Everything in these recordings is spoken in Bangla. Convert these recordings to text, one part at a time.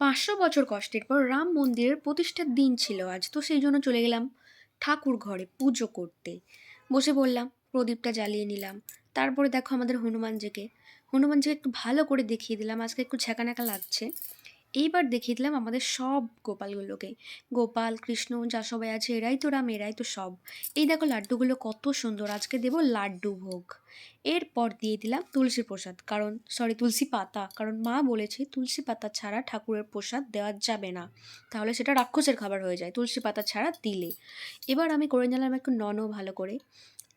পাঁচশো বছর কষ্টের পর রাম মন্দিরের প্রতিষ্ঠার দিন ছিল আজ, তো সেই জন্য চলে গেলাম ঠাকুর ঘরে পুজো করতে। বসে বললাম প্রদীপটা জ্বালিয়ে নিলাম। তারপরে দেখো আমাদের হনুমানজিকে। হনুমানজিকে একটু ভালো করে দেখিয়ে দিলাম, আজকে একটু ছ্যাঁকা লাগছে। এইবার দেখিয়ে দিলাম আমাদের সব গোপালগুলোকে। গোপাল, কৃষ্ণ, যা সবাই আছে, এরাই তো রাম, এরাই তো সব। এই দেখো লাড্ডুগুলো কত সুন্দর, আজকে দেবো লাড্ডু ভোগ। এরপর দিয়ে দিলাম তুলসী প্রসাদ, কারণ সরি তুলসী পাতা, কারণ মা বলেছে তুলসী পাতা ছাড়া ঠাকুরের প্রসাদ দেওয়া যাবে না। তাহলে সেটা রাক্ষসের খাবার হয়ে যায়, তুলসী পাতা ছাড়া দিলে। এবার আমি করে নিলাম একটু ননও ভালো করে।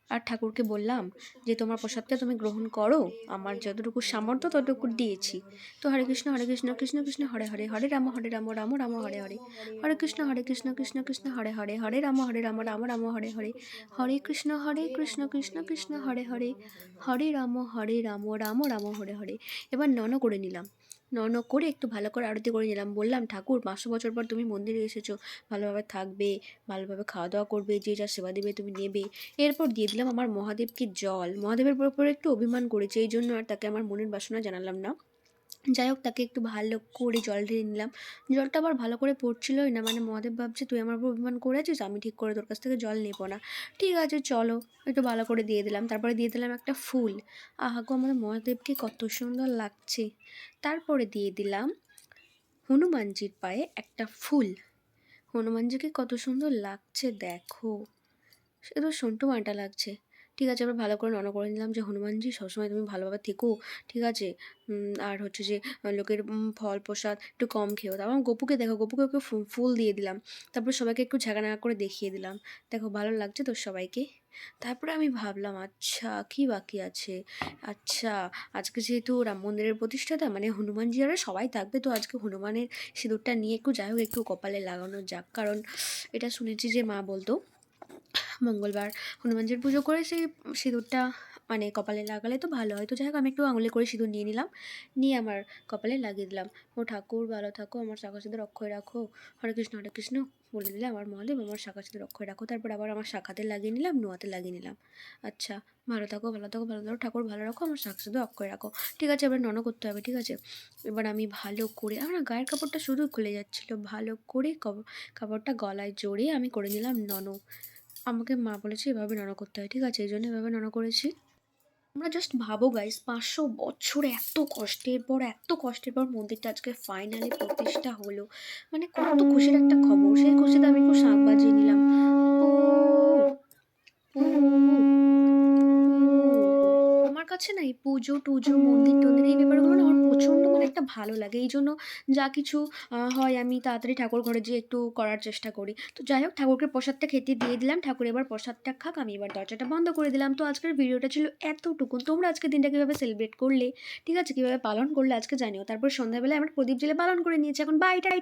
আর ঠাকুরকে বললাম যে, তোমার প্রসাদটা তুমি গ্রহণ করো। আমার যতটুকু সামর্থ্য ততটুকু দিয়েছি। তো হরে কৃষ্ণ হরে কৃষ্ণ কৃষ্ণ কৃষ্ণ, হরে হরে হরে রাম হরে রাম রাম রাম, হরে হরে। হরে কৃষ্ণ হরে কৃষ্ণ কৃষ্ণ কৃষ্ণ, হরে হরে হরে রাম হরে রাম রাম রাম, হরে হরে। হরে কৃষ্ণ হরে কৃষ্ণ কৃষ্ণ কৃষ্ণ, হরে হরে। হরে রাম হরে রাম রাম রাম, হরে হরে। এবার নন করে নিলাম। নন করে একটু ভালো করে আরতি করে নিলাম। বললাম, ঠাকুর, পাঁচশো বছর পর তুমি মন্দিরে এসেছ। ভালোভাবে থাকবে, ভালোভাবে খাওয়া দাওয়া করবে, যে যা সেবা দেবে তুমি নেবে। এরপর দিয়ে দিলাম আমার মহাদেবকে জল। মহাদেবের উপর একটু অভিমান করেছে এই জন্য আর তাকে আমার মনের বাসনা জানালাম না। যাই হোক, তাকে একটু ভালো করে জল ঢেলে নিলাম। জলটা আবার ভালো করে পড়ছিলই না মানে মহাদেব ভাবছে, তুই আমার উপর অভিমান করেছিস, আমি ঠিক করে তোর কাছ থেকে জল নেব না। ঠিক আছে, চলো। একটু ভালো করে দিয়ে দিলাম। তারপরে দিয়ে দিলাম একটা ফুল। আহা গো, আমাদের মহাদেবকে কত সুন্দর লাগছে। তারপরে দিয়ে দিলাম হনুমানজির পায়ে একটা ফুল। হনুমানজিকে কত সুন্দর লাগছে, দেখো। সে তো সন্টু মাটা লাগছে। ঠিক আছে, আবার ভালো করে নন করে নিলাম যে, হনুমানজি, সবসময় তুমি ভালোভাবে থেকো, ঠিক আছে? আর হচ্ছে যে লোকের ফল প্রসাদ একটু কম খেও তারপর গপুকে দেখো, গপুকে ওকে ফুল দিয়ে দিলাম। তারপর সবাইকে একটু ঝাঁকানাকা করে দেখিয়ে দিলাম। দেখো, ভালো লাগছে তোর সবাইকে? তারপরে আমি ভাবলাম আচ্ছা কি বাকি আছে? আচ্ছা আজকে যেহেতু রাম মন্দিরের প্রতিষ্ঠাতা মানে হনুমানজি আর সবাই থাকবে, তো আজকে হনুমানের সিঁদুরটা নিয়ে একটু যাই হোক, একটু কপালে লাগানো যাক। কারণ, এটা শুনেছি যে মা বলতো মঙ্গলবার হনুমানজির পুজো করে সেই সিঁদুরটা মানে কপালে লাগালে তো ভালো হয়। তো যাই হোক, আমি একটু আঙুলে করে সিঁদুর নিয়ে নিলাম, নিয়ে আমার কপালে লাগিয়ে দিলাম। ও ঠাকুর ভালো থাকো, আমার শাখা সিঁদুর অক্ষয় রাখো, হরে কৃষ্ণ হরে কৃষ্ণ বলে দিলে আমার মহাদেব, আমার শাখা সিঁদুর অক্ষয় রাখো। তারপর আবার আমার শাখাতে লাগিয়ে নিলাম, নোয়াতে লাগিয়ে নিলাম। আচ্ছা ভালো থাকো ভালো থাকো ভালো থাকো, ঠাকুর ভালো রাখো, আমার শাখা সিঁদুর অক্ষয় রাখো। ঠিক আছে, এবার নন করতে হবে, ঠিক আছে? এবার আমি ভালো করে, আমার গায়ের কাপড়টা শুধু খুলে যাচ্ছিল, ভালো করে কাপড়টা গলায় জড়িয়ে আমি করে নিলাম নন আমাকে মা বলেছে, এভাবে নানা করতে হয়। ঠিক আছে, এই জন্য এভাবে নানা করেছি। আমরা জাস্ট ভাবো গাইস পাঁচশো বছর এত কষ্টের পর, এত কষ্টের পর মন্দিরটা আজকে ফাইনালি প্রতিষ্ঠা হলো। মানে কত খুশির একটা খবর। সেই খুশিতে আমি একটু শাক বাজিয়ে নিলাম। আমার কাছে না এই পুজো, টুজো, মন্দির, টন্দির এই ব্যাপারগুলো না আমার প্রচণ্ড মানে একটা ভালো লাগে। এই জন্য যা কিছু হয় আমি তাড়াতাড়ি ঠাকুর ঘরে যেয়ে একটু করার চেষ্টা করি। তো যাই হোক, ঠাকুরকে প্রসাদটা খেতে দিয়ে দিলাম, ঠাকুর এবার প্রসাদটা খাক, আমি এবার দরজাটা বন্ধ করে দিলাম। তো আজকের ভিডিওটা ছিল এতটুকু তোমরা আজকে দিনটা কীভাবে সেলিব্রেট করলে, ঠিক আছে? কীভাবে পালন করলে, আজকে জানিও। তারপর সন্ধ্যাবেলায় আমার প্রদীপ জেলে পালন করে নিয়েছি। এখন বাইটাই